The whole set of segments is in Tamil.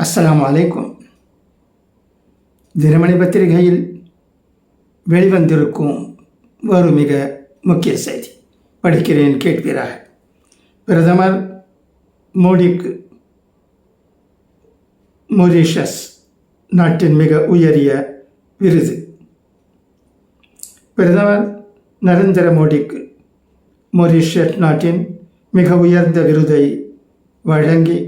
அஸ்லாம் அலைக்கும். தினமணி பத்திரிகையில் வெளிவந்திருக்கும் ஒரு மிக முக்கிய செய்தி. படிக்கிறேன் கேட்கிறார் பிரதமர் மோடிக்கு மொரீஷஸ் நாட்டின் மிக உயரிய விருது. பிரதமர் நரேந்திர மோடிக்கு மொரீஷியஸ் நாட்டின் மிக உயர்ந்த விருதை வழங்கி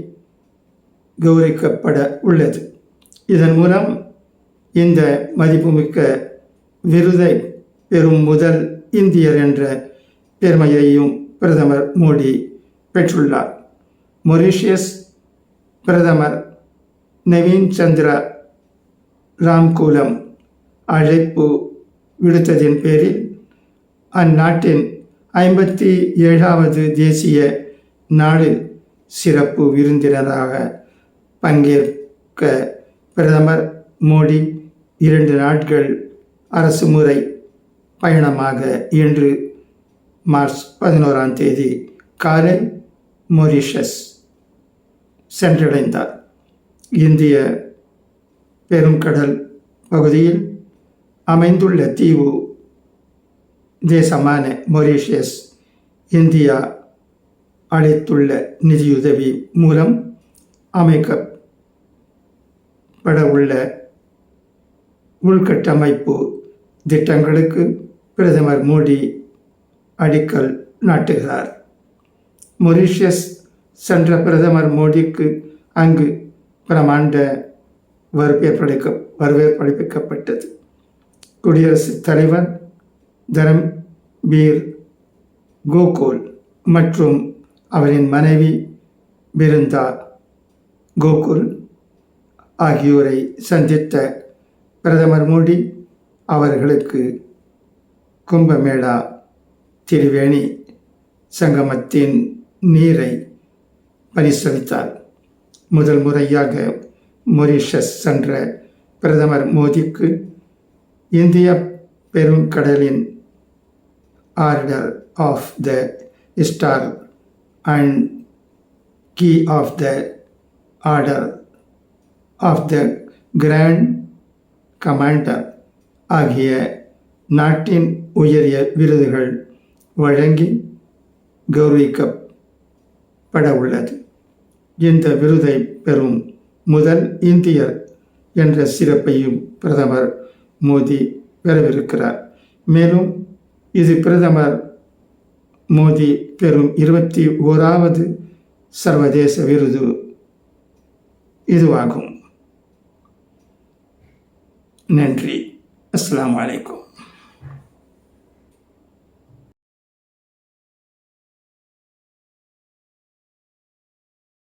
கௌரவிக்கப்பட உள்ளது. இதன் மூலம் இந்த மதிப்புமிக்க விருதை பெறும் முதல் இந்தியர் என்ற பெருமையையும் பிரதமர் மோடி பெற்றுள்ளார். மொரீஷியஸ் பிரதமர் நவீன் சந்திரா ராம்கூலம் அழைப்பு விடுத்ததின் பேரில் அந்நாட்டின் ஐம்பத்தி ஏழாவது தேசிய நாளில் சிறப்பு விருந்தினராக பங்கேற்க பிரதமர் மோடி இரண்டு நாட்கள் அரசு முறை பயணமாக இன்று மார்ச் பதினோராம் தேதி காலை மொரிஷஸ் சென்றடைந்தார். இந்திய பெருங்கடல் பகுதியில் அமைந்துள்ள தீவு தேசமான மொரீஷியஸ் இந்தியா அளித்துள்ள நிதியுதவி மூலம் அமைக்க பட உள்ள உள்கட்டமைப்பு திட்டங்களுக்கு பிரதமர் மோடி அடிக்கல் நாட்டுகிறார். மொரீஷியஸ் சென்ற பிரதமர் மோடிக்கு அங்கு பிரமாண்ட வரவேற்பளிக்க வரவேற்பளிக்கப்பட்டது. குடியரசுத் தலைவர் தரம்பீர் கோகுல் மற்றும் அவரின் மனைவி பிருந்தா கோகுல் ஆகியோரை சந்தித்த பிரதமர் மோடி அவர்களுக்கு கும்பமேளா திரிவேணி சங்கமத்தின் நீரை பரிசளித்தார். முதல் முறையாக மொரிஷஸ் சென்ற பிரதமர் மோடிக்கு இந்திய பெருங்கடலின் order of the star and key of the order of the grand commander ஆகிய நாட்டின் உயரிய விருதுகள் வழங்கி கௌரவிக்கப்பட உள்ளது இந்த விருதை பெறும் முதல் இந்தியர் என்ற சிறப்பையும் பிரதமர் மோடி பெறவிருக்கிறார் மேலும் இது பிரதமர் மோடி பெறும் இருபத்தி ஓராவது சர்வதேச விருது இதுவாகும். நன்றி. அஸ்லாம் வலைக்கும்